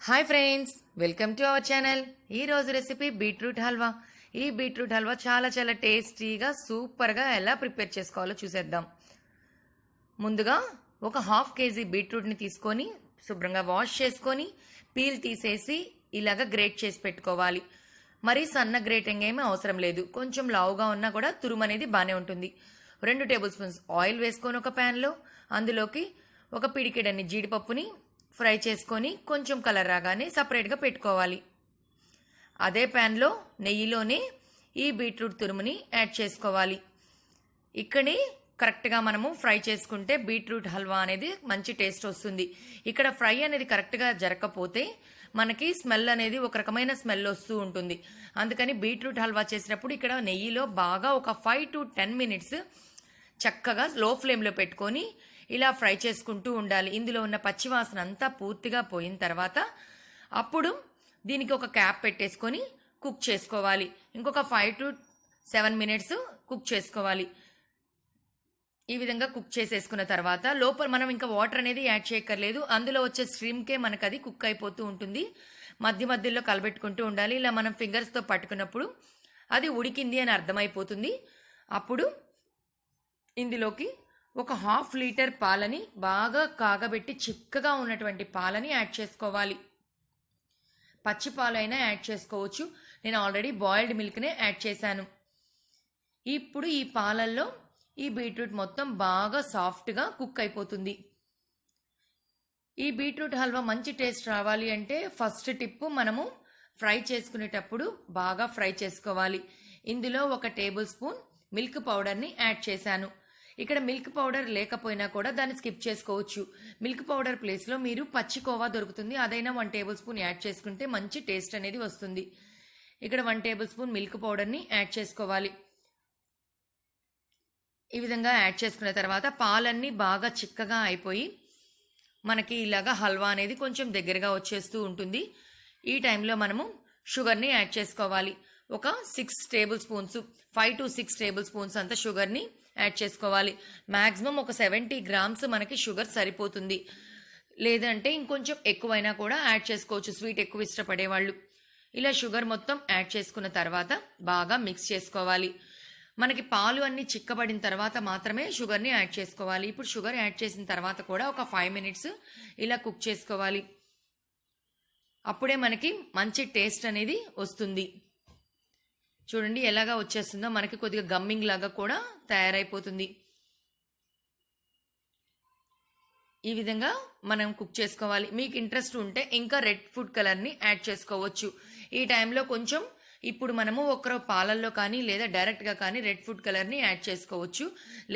Hi friends welcome to our channel. ఈ రోజు recipe beetroot halwa. ఈ బీట్రూట్ హల్వా చాలా చాలా టేస్టీగా సూపర్గా ఎలా ప్రిపేర్ చేసుకోవాలో చూసేద్దాం. ముందుగా ఒక హాఫ్ కేజీ బీట్రూట్ని తీసుకొని శుభ్రంగా వాష్ చేసుకొని పీల్ తీసేసి ఇలాగ గ్రేట్ చేసి పెట్టుకోవాలి. మరీ సన్న గ్రేటింగ్ ఏమీ అవసరం లేదు. కొంచెం లావుగా ఉన్నా కూడా తురుము అనేది బాగానే ఉంటుంది. రెండు టేబుల్ స్పూన్స్ ఆయిల్ వేసుకొని ఒక ప్యాన్లో అందులోకి ఒక పిడికెడన్ని జీడిపప్పుని ఫ్రై చేసుకొని కొంచెం కలర్ రాగానే సపరేట్గా పెట్టుకోవాలి. అదే ప్యాన్లో నెయ్యిలోనే ఈ బీట్రూట్ తురుముని యాడ్ చేసుకోవాలి. ఇక్కడే కరెక్ట్గా మనము ఫ్రై చేసుకుంటే బీట్రూట్ హల్వా అనేది మంచి టేస్ట్ వస్తుంది. ఇక్కడ ఫ్రై అనేది కరెక్ట్గా జరగకపోతే మనకి స్మెల్ అనేది ఒక రకమైన స్మెల్ వస్తూ ఉంటుంది. అందుకని బీట్రూట్ హల్వా చేసినప్పుడు ఇక్కడ నెయ్యిలో బాగా ఒక ఫైవ్ టు టెన్ మినిట్స్ చక్కగా లో ఫ్లేమ్లో పెట్టుకొని ఇలా ఫ్రై చేసుకుంటూ ఉండాలి. ఇందులో ఉన్న పచ్చివాసన అంతా పూర్తిగా పోయిన తర్వాత అప్పుడు దీనికి ఒక క్యాప్ పెట్టేసుకొని కుక్ చేసుకోవాలి. ఇంకొక five to seven minutes cook చేసుకోవాలి. ఈ విధంగా కుక్ చేసేసుకున్న తర్వాత లోపల మనం ఇంకా వాటర్ అనేది యాడ్ చేయక్కర్లేదు. అందులో వచ్చే స్ట్రీమ్కే మనకు అది కుక్ అయిపోతూ ఉంటుంది. మధ్య మధ్యలో కలబెట్టుకుంటూ ఉండాలి. ఇలా మనం ఫింగర్స్తో పట్టుకున్నప్పుడు అది ఉడికింది అని అర్థమైపోతుంది. అప్పుడు ఇందులోకి ఒక హాఫ్ లీటర్ పాలని బాగా కాగబెట్టి చిక్కగా ఉన్నటువంటి పాలని యాడ్ చేసుకోవాలి. పచ్చి పాలైనా యాడ్ చేసుకోవచ్చు. నేను ఆల్రెడీ బాయిల్డ్ మిల్క్నే యాడ్ చేశాను. ఇప్పుడు ఈ పాలల్లో ఈ బీట్రూట్ మొత్తం బాగా సాఫ్ట్గా కుక్ అయిపోతుంది. ఈ బీట్రూట్ హల్వా మంచి టేస్ట్ రావాలి అంటే ఫస్ట్ టిప్పు మనము ఫ్రై చేసుకునేటప్పుడు బాగా ఫ్రై చేసుకోవాలి. ఇందులో ఒక టేబుల్ స్పూన్ మిల్క్ పౌడర్ని యాడ్ చేశాను. ఇక్కడ మిల్క్ పౌడర్ లేకపోయినా కూడా దాన్ని స్కిప్ చేసుకోవచ్చు. మిల్క్ పౌడర్ ప్లేస్లో మీరు పచ్చి కోవా దొరుకుతుంది. అదైనా వన్ టేబుల్ స్పూన్ యాడ్ చేసుకుంటే మంచి టేస్ట్ అనేది వస్తుంది. ఇక్కడ వన్ టేబుల్ స్పూన్ మిల్క్ పౌడర్ని యాడ్ చేసుకోవాలి. ఈ విధంగా యాడ్ చేసుకున్న తర్వాత పాలన్నీ బాగా చిక్కగా అయిపోయి మనకి ఇలాగా హల్వా అనేది కొంచెం దగ్గరగా వచ్చేస్తూ ఉంటుంది. ఈ టైంలో మనము షుగర్ని యాడ్ చేసుకోవాలి. ఒక six tablespoons five to six tablespoons అంత షుగర్ని యాడ్ చేసుకోవాలి. మ్యాక్సిమం ఒక సెవెంటీ గ్రామ్స్ మనకి షుగర్ సరిపోతుంది. లేదంటే ఇంకొంచెం ఎక్కువైనా కూడా యాడ్ చేసుకోవచ్చు. స్వీట్ ఎక్కువ ఇష్టపడే వాళ్ళు ఇలా షుగర్ మొత్తం యాడ్ చేసుకున్న తర్వాత బాగా మిక్స్ చేసుకోవాలి. మనకి పాలు అన్ని చిక్కబడిన తర్వాత మాత్రమే షుగర్ని యాడ్ చేసుకోవాలి. ఇప్పుడు షుగర్ యాడ్ చేసిన తర్వాత కూడా ఒక ఫైవ్ మినిట్స్ ఇలా కుక్ చేసుకోవాలి. అప్పుడే మనకి మంచి టేస్ట్ అనేది వస్తుంది. చూడండి ఎలాగా వచ్చేస్తుందో మనకి కొద్దిగా గమ్మింగ్ లాగా కూడా తయారైపోతుంది. ఈ విధంగా మనం కుక్ చేసుకోవాలి. మీకు ఇంట్రెస్ట్ ఉంటే ఇంకా రెడ్ ఫుడ్ కలర్ని యాడ్ చేసుకోవచ్చు. ఈ టైంలో కొంచెం ఇప్పుడు మనము ఒకరు పాలల్లో కానీ లేదా డైరెక్ట్గా కానీ రెడ్ ఫుడ్ కలర్ని యాడ్ చేసుకోవచ్చు.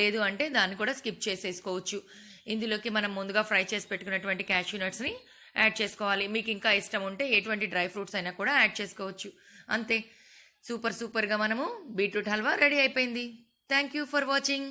లేదు అంటే దాన్ని కూడా స్కిప్ చేసేసుకోవచ్చు. ఇందులోకి మనం ముందుగా ఫ్రై చేసి పెట్టుకున్నటువంటి క్యాష్యూ నట్స్ని యాడ్ చేసుకోవాలి. మీకు ఇంకా ఇష్టం ఉంటే ఎటువంటి డ్రై ఫ్రూట్స్ అయినా కూడా యాడ్ చేసుకోవచ్చు. అంతే. సూపర్ సూపర్గా మనము బీట్రూట్ హల్వా రెడీ అయిపోయింది. Thank you for watching